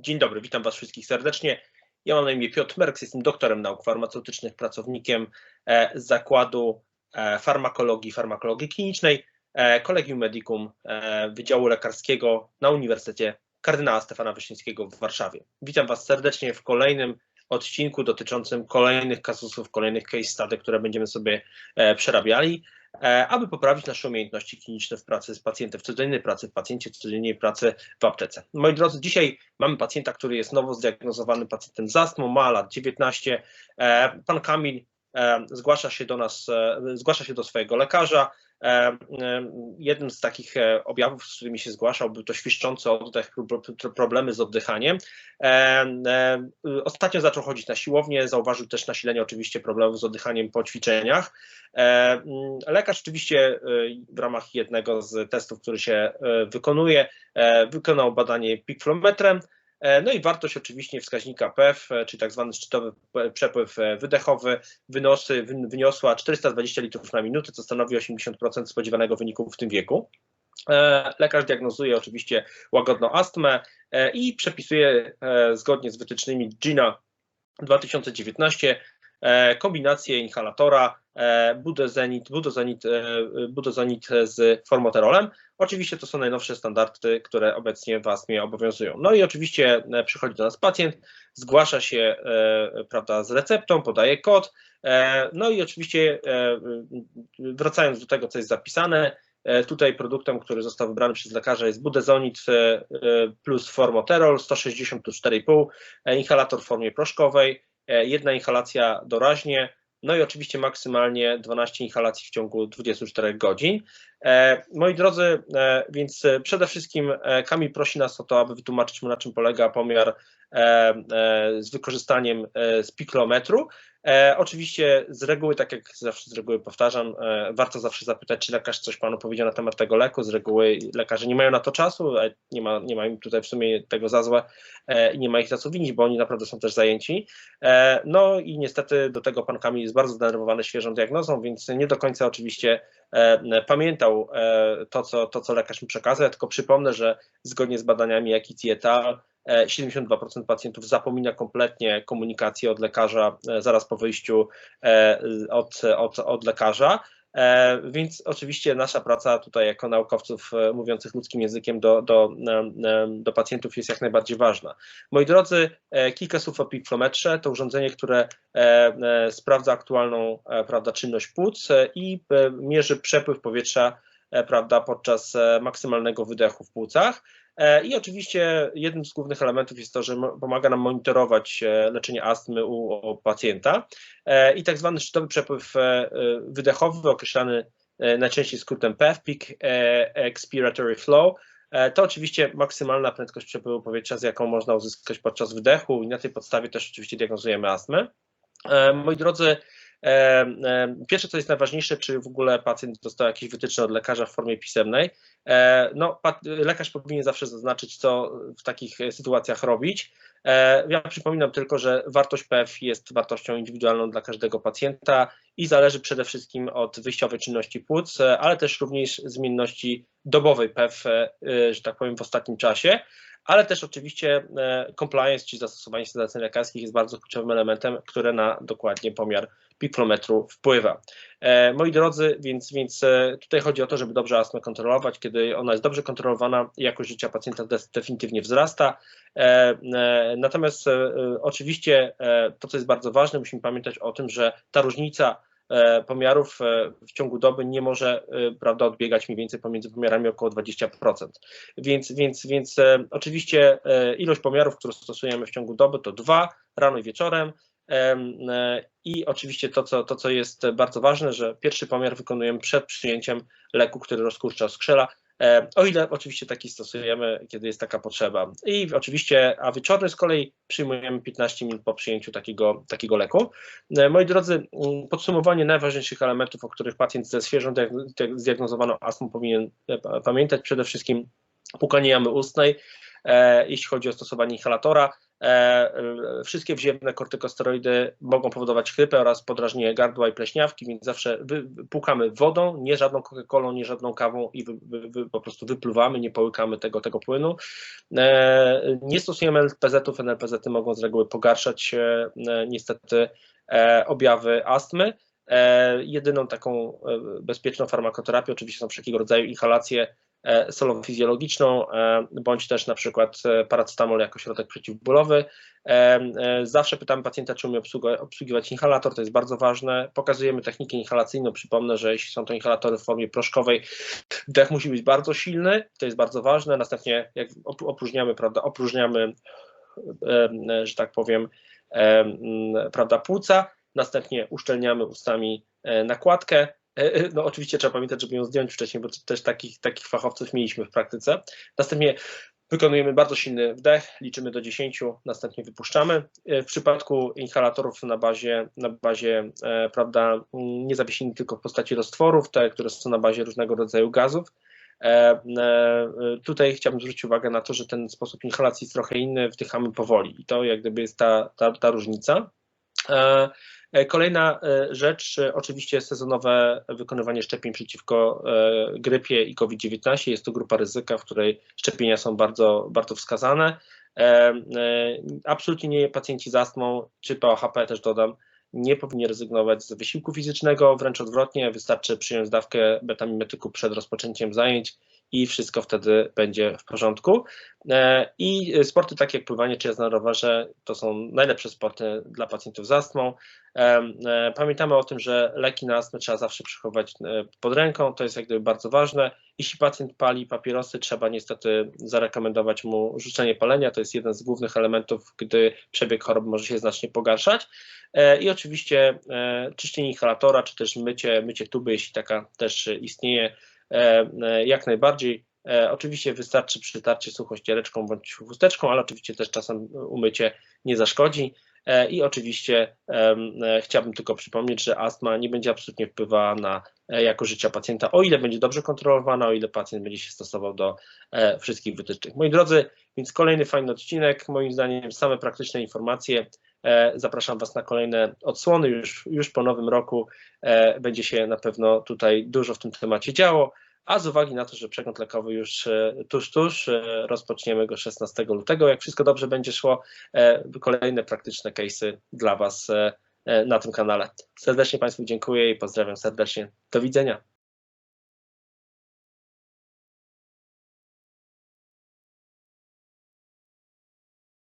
Dzień dobry, witam Was wszystkich serdecznie. Ja mam na imię Piotr Merks, jestem doktorem nauk farmaceutycznych, pracownikiem e, Zakładu e, Farmakologii, Farmakologii Klinicznej, e, Collegium Medicum Wydziału Lekarskiego na Uniwersytecie Kardynała Stefana Wyszyńskiego w Warszawie. Witam Was serdecznie w kolejnym odcinku dotyczącym kolejnych kasusów, kolejnych case study, które będziemy sobie przerabiali. E, aby poprawić nasze umiejętności kliniczne w pracy z pacjentem, w codziennej pracy w pacjencie, w codziennej pracy w aptece. Moi drodzy, dzisiaj mamy pacjenta, który jest nowo zdiagnozowany pacjentem z astmą, ma lat 19. E, pan Kamil zgłasza się do nas, zgłasza się do swojego lekarza, E, e, jednym z takich e, objawów, z którymi się zgłaszał, był to świszczący oddech, problemy z oddychaniem. Ostatnio zaczął chodzić na siłownię, zauważył też nasilenie oczywiście problemów z oddychaniem po ćwiczeniach. Lekarz oczywiście w ramach jednego z testów, który się wykonuje, wykonał badanie pikflometrem, E, no i wartość oczywiście wskaźnika PEF, e, czyli tak zwany szczytowy przepływ e, wydechowy, wynosy, wyniosła 420 litrów na minutę, co stanowi 80% spodziewanego wyniku w tym wieku. Lekarz diagnozuje oczywiście łagodną astmę i przepisuje zgodnie z wytycznymi GINA 2019 kombinację inhalatora budozenit, budozenit, budozenit z formoterolem. Oczywiście to są najnowsze standardy, które obecnie w astmie obowiązują. No i oczywiście e, przychodzi do nas pacjent, zgłasza się e, prawda, z receptą, podaje kod, e, no i oczywiście wracając do tego, co jest zapisane, Tutaj produktem, który został wybrany przez lekarza jest budezonit plus formoterol 160 plus 4,5, inhalator w formie proszkowej, jedna inhalacja doraźnie, no i oczywiście maksymalnie 12 inhalacji w ciągu 24 godzin. E, moi drodzy, e, więc przede wszystkim e, Kamil prosi nas o to, aby wytłumaczyć mu na czym polega pomiar z wykorzystaniem spiklometru. Oczywiście z reguły, tak jak zawsze z reguły powtarzam, warto zawsze zapytać, czy lekarz coś panu powiedział na temat tego leku. Z reguły lekarze nie mają na to czasu, nie ma, nie ma im tutaj w sumie tego za złe i nie ma ich za co winić, bo oni naprawdę są też zajęci. No i niestety do tego pan Kamil jest bardzo zdenerwowany świeżą diagnozą, więc nie do końca oczywiście pamiętał to, co, to, co lekarz mi przekazał. Ja tylko przypomnę, że zgodnie z badaniami Jakic i etal 72% pacjentów zapomina kompletnie komunikację od lekarza e, zaraz po wyjściu e, od, od, od lekarza. E, więc oczywiście nasza praca tutaj jako naukowców mówiących ludzkim językiem do, do, do pacjentów jest jak najbardziej ważna. Moi drodzy, kilka słów o pikflometrze. To urządzenie, które sprawdza aktualną prawda, czynność płuc i mierzy przepływ powietrza prawda, podczas maksymalnego wydechu w płucach. E, I oczywiście jednym z głównych elementów jest to, że pomaga nam monitorować e, leczenie astmy u pacjenta e, i tak zwany szczytowy przepływ wydechowy, określany najczęściej skrótem PEF, Peak Expiratory Flow, to oczywiście maksymalna prędkość przepływu powietrza, z jaką można uzyskać podczas wydechu i na tej podstawie też oczywiście diagnozujemy astmę. Moi drodzy, Pierwsze, co jest najważniejsze, czy w ogóle pacjent dostał jakieś wytyczne od lekarza w formie pisemnej. E, no, lekarz powinien zawsze zaznaczyć, co w takich sytuacjach robić. E, ja przypominam tylko, że wartość PEF jest wartością indywidualną dla każdego pacjenta i zależy przede wszystkim od wyjściowej czynności płuc, ale też również zmienności dobowej PEF, e, że tak powiem, w ostatnim czasie ale też oczywiście compliance, czyli zastosowanie sedacji lekarskich jest bardzo kluczowym elementem, które na dokładnie pomiar piklometru wpływa. E, moi drodzy, więc, więc e, tutaj chodzi o to, żeby dobrze astmę kontrolować. Kiedy ona jest dobrze kontrolowana, jakość życia pacjenta definitywnie wzrasta. E, natomiast oczywiście to, co jest bardzo ważne, musimy pamiętać o tym, że ta różnica pomiarów w ciągu doby nie może prawda, odbiegać mniej więcej pomiędzy pomiarami około 20%. Więc, więc, więc oczywiście ilość pomiarów, które stosujemy w ciągu doby to dwa, rano i wieczorem. E, I oczywiście to co, to, co jest bardzo ważne, że pierwszy pomiar wykonujemy przed przyjęciem leku, który rozkurcza skrzela, e, o ile oczywiście taki stosujemy, kiedy jest taka potrzeba. I oczywiście, a wieczorny z kolei przyjmujemy 15 minut po przyjęciu takiego, takiego leku. E, moi drodzy, mm, podsumowanie najważniejszych elementów, o których pacjent ze świeżą zdiagnozowaną astmą powinien pamiętać, przede wszystkim pukanie jamy ustnej, jeśli chodzi o stosowanie inhalatora, Wszystkie wziewne kortykosteroidy mogą powodować chrypę oraz podrażnienie gardła i pleśniawki, więc zawsze płukamy wodą, nie żadną Coca-Colą, nie żadną kawą i wy, wy, wy, po prostu wypluwamy, nie połykamy tego, tego płynu. Nie stosujemy NLPZ-ów, NLPZ-y mogą z reguły pogarszać niestety objawy astmy. Jedyną taką bezpieczną farmakoterapią oczywiście są wszelkiego rodzaju inhalacje E, solą fizjologiczną, e, bądź też na przykład e, paracetamol jako środek przeciwbólowy. Zawsze pytamy pacjenta, czy umie obsługiwać inhalator, to jest bardzo ważne. Pokazujemy technikę inhalacyjną. Przypomnę, że jeśli są to inhalatory w formie proszkowej, wdech musi być bardzo silny, to jest bardzo ważne. Następnie jak opróżniamy, prawda, opróżniamy, że tak powiem, prawda, płuca, następnie uszczelniamy ustami nakładkę, E, e, no oczywiście trzeba pamiętać, żeby ją zdjąć wcześniej, bo też takich, takich fachowców mieliśmy w praktyce. Następnie wykonujemy bardzo silny wdech, liczymy do 10, następnie wypuszczamy. E, w przypadku inhalatorów na bazie, na bazie prawda, nie zawiesili tylko w postaci roztworów, te, które są na bazie różnego rodzaju gazów. Tutaj chciałbym zwrócić uwagę na to, że ten sposób inhalacji jest trochę inny, wdychamy powoli i to jak gdyby jest ta, ta, ta różnica. E, kolejna e, rzecz, e, oczywiście sezonowe wykonywanie szczepień przeciwko grypie i COVID-19. Jest to grupa ryzyka, w której szczepienia są bardzo, bardzo wskazane. Absolutnie nie pacjenci z astmą czy POHP też dodam, nie powinni rezygnować z wysiłku fizycznego, wręcz odwrotnie, wystarczy przyjąć dawkę betamimetyku przed rozpoczęciem zajęć i wszystko wtedy będzie w porządku. E, I sporty takie jak pływanie czy jazda na rowerze to są najlepsze sporty dla pacjentów z astmą. E, e, pamiętamy o tym, że leki na astmę trzeba zawsze przechowywać pod ręką, to jest jak gdyby bardzo ważne. Jeśli pacjent pali papierosy, trzeba niestety zarekomendować mu rzucenie palenia, to jest jeden z głównych elementów, gdy przebieg choroby może się znacznie pogarszać. I oczywiście czyszczenie inhalatora, czy też mycie, mycie tuby, jeśli taka też istnieje, jak najbardziej. E, oczywiście wystarczy przytarcie sucho ściereczką bądź chusteczką, ale oczywiście też czasem umycie nie zaszkodzi. I oczywiście chciałbym tylko przypomnieć, że astma nie będzie absolutnie wpływała na jakość życia pacjenta, o ile będzie dobrze kontrolowana, o ile pacjent będzie się stosował do wszystkich wytycznych. Moi drodzy, więc kolejny fajny odcinek, moim zdaniem same praktyczne informacje. Zapraszam Was na kolejne odsłony już, już po nowym roku. Będzie się na pewno tutaj dużo w tym temacie działo a z uwagi na to, że przegląd lekowy już e, tuż, tuż, e, rozpoczniemy go 16 lutego. Jak wszystko dobrze będzie szło, e, kolejne praktyczne case'y dla Was na tym kanale. Serdecznie Państwu dziękuję i pozdrawiam serdecznie. Do widzenia.